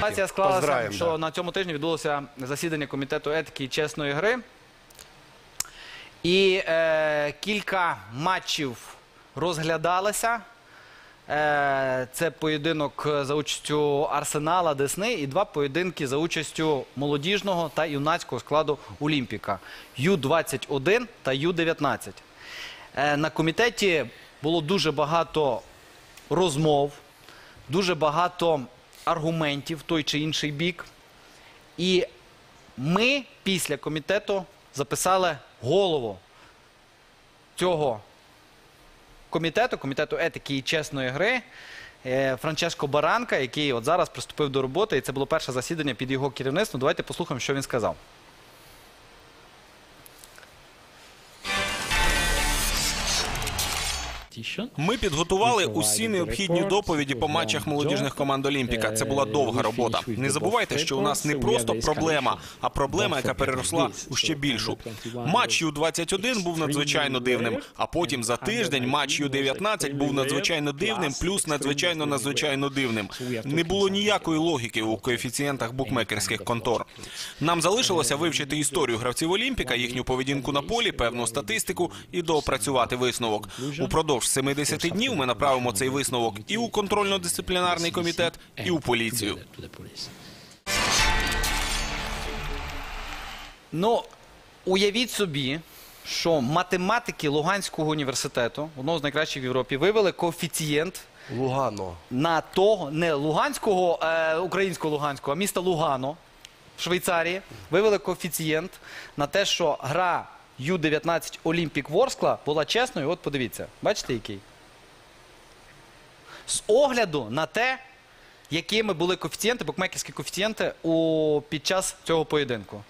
Ситуація склалася, Поздравим, що да. на цьому тижні відбулося засідання комітету етики і чесної гри. І е, кілька матчів розглядалося. Е, це поєдинок за участю Арсенала Десни і два поєдинки за участю молодіжного та юнацького складу Олімпіка Ю-21 та Ю-19. Е, на комітеті було дуже багато розмов, дуже багато аргументів той чи інший бік. І ми після комітету записали голову цього комітету, комітету етики і чесної гри. е, Франческо Баранка, який от зараз приступив до роботи, і це було перше засідання під його керівництвом. Давайте послухаємо, що він сказав. Ми підготували усі необхідні доповіді по матчах молодіжних команд Олімпіка. Це була довга робота. Не забувайте, що у нас не просто проблема, а проблема, яка переросла у ще більшу. Матч Ю-21 був надзвичайно дивним. А потім за тиждень матч Ю-19 був надзвичайно дивним, плюс надзвичайно надзвичайно дивним. Не було ніякої логіки у коефіцієнтах букмекерських контор. Нам залишилося вивчити історію гравців Олімпіка, їхню поведінку на полі, певну статистику і доопрацювати висновок. Упродовж 70 днів ми направимо цей висновок і у контрольно-дисциплінарний комітет, і у поліцію. Ну, уявіть собі, що математики Луганського університету, одного з найкращих в Європі, вивели коефіцієнт Лугано. на того, не Луганського, е, українського Луганського, а міста Лугано в Швейцарії, вивели коефіцієнт на те, що гра Ю-19 Олімпік Ворскла була чесною. От подивіться, бачите, який? З огляду на те, якими були коефіцієнти, букмекерські коефіцієнти у, під час цього поєдинку.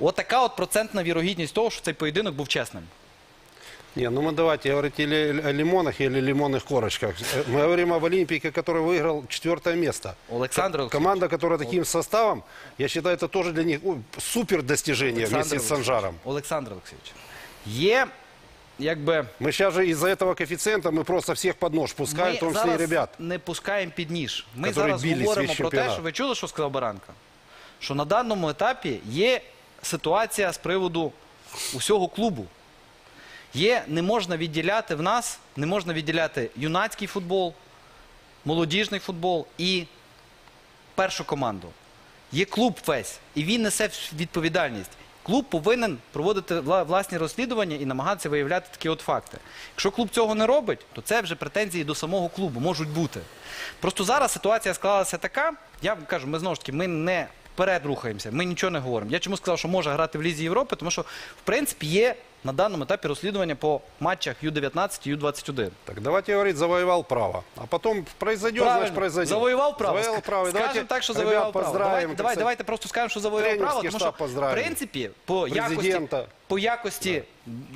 От от процентна вірогідність того, що цей поєдинок був чесним. Не, ну мы давайте говорить или о лимонах, или лимонных корочках. Э, Мы говорим об Олимпике, который выиграл четвертое место. Олександр Олексійович. Команда, которая таким составом, я считаю, это тоже для них ой, супер достижение вместе с Олексійович. Санжаром. Олександр Олексійович. Є, якби. Мы сейчас же из-за этого коэффициента мы просто всех под нож пускаем, в том числе и зараз ребят. не пускаємо під ніж. Ми Які зараз білі говоримо свій про те, чемпіонат. що ви чули, що сказав Баранка? Що на даному етапі є ситуація з приводу усього клубу. Є, не можна відділяти в нас, не можна відділяти юнацький футбол, молодіжний футбол і першу команду. Є клуб весь, і він несе відповідальність. Клуб повинен проводити власні розслідування і намагатися виявляти такі от факти. Якщо клуб цього не робить, то це вже претензії до самого клубу можуть бути. Просто зараз ситуація склалася така. Я кажу, ми знову ж таки ми не вперед рухаємося, ми нічого не говоримо. Я чому сказав, що може грати в Лізі Європи, тому що в принципі є на даному етапі розслідування по матчах Ю-19 и Ю-21. Так давайте говорить, завоевал право. А потом произойдет, Правильно. значит произойдет. Завоював право. Завоевал право. Скажем Скажемо давайте, так, що ребят, завоював право. Давайте, так давай, давайте просто скажемо, що завоював право, тому що, в принципі, по якості, по якості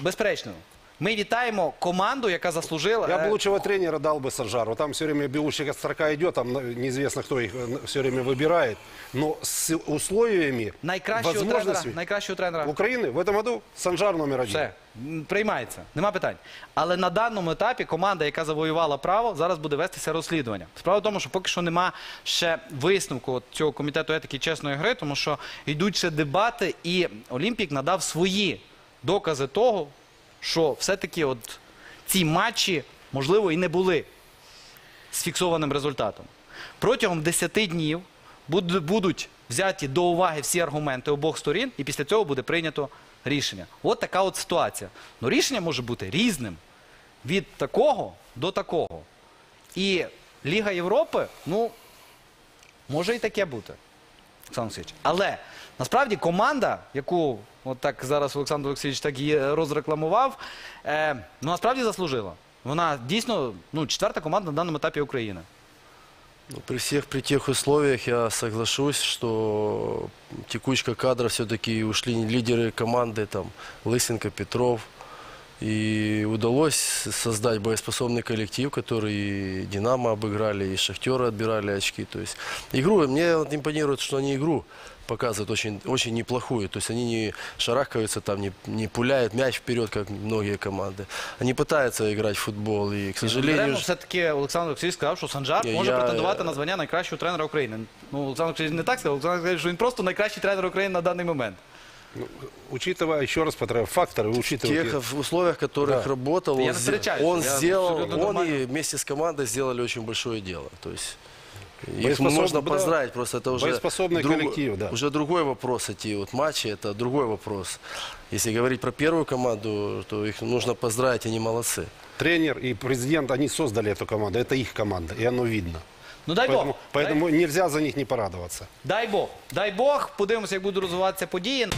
безперечно, ми вітаємо команду, яка заслужила. Я е, бы лучшего тренера дал бы Санжару. Там все время бегущая строка идет, там э, неизвестно, кто их все время выбирает. Но с условиями, найкращого тренера, возможностями найкращого тренера. Украины в этом году Санжар номер один. Все, м, приймається, нема питань. Але на даному етапі команда, яка завоювала право, зараз буде вестися розслідування. Справа в тому, що поки що нема ще висновку от цього комітету етики і чесної гри, тому що йдуть ще дебати, і Олімпік надав свої докази того, що все-таки от ці матчі, можливо, і не були з фіксованим результатом. Протягом 10 днів будуть взяті до уваги всі аргументи обох сторін, і після цього буде прийнято рішення. От така от ситуація. Ну рішення може бути різним від такого до такого. І Ліга Європи, ну, може і таке бути. Олександр Олексійович. Але насправді команда, яку от так зараз Олександр Олексійович так і розрекламував, е, ну насправді заслужила. Вона дійсно ну, четверта команда на даному етапі України. Ну, При всех при тех условиях я соглашусь, что текучка кадра все-таки ушли лидеры команды, там, Лысенко, Петров. И удалось создать боеспособный коллектив, который и «Динамо» обыграли, и «Шахтеры» отбирали очки. То есть игру, мне вот импонирует, что они игру показывают очень, очень неплохую. То есть они не шарахаются, там, не, не пуляют мяч вперед, как многие команды. Они пытаются играть в футбол. И, к сожалению, Беремо, все-таки Олександр Олексійович сказав, що Санжар Я- може я- претендувати на звання найкращого тренера України. Ну, Олександр Олексійович не так сказав, Олександр сказав, що він просто найкращий тренер України на даний момент. Учитывая, еще раз повторяю, факторы, в учитывая... тех в условиях, в которых Да. работал, Я он, встречаюсь, он я сделал, он нормально. и вместе с командой сделали очень большое дело. То есть их можно да. поздравить, просто это уже коллектив, да. уже другой вопрос эти вот матчи, это другой вопрос. Если говорить про первую команду, то их нужно поздравить, они молодцы. Тренер и президент, они создали эту команду. Это их команда, и оно видно. Ну дай Поэтому, Бог. поэтому нельзя за них не порадоваться. Дай Бог. Дай Бог. Подивимося, як будуть розвиватися події.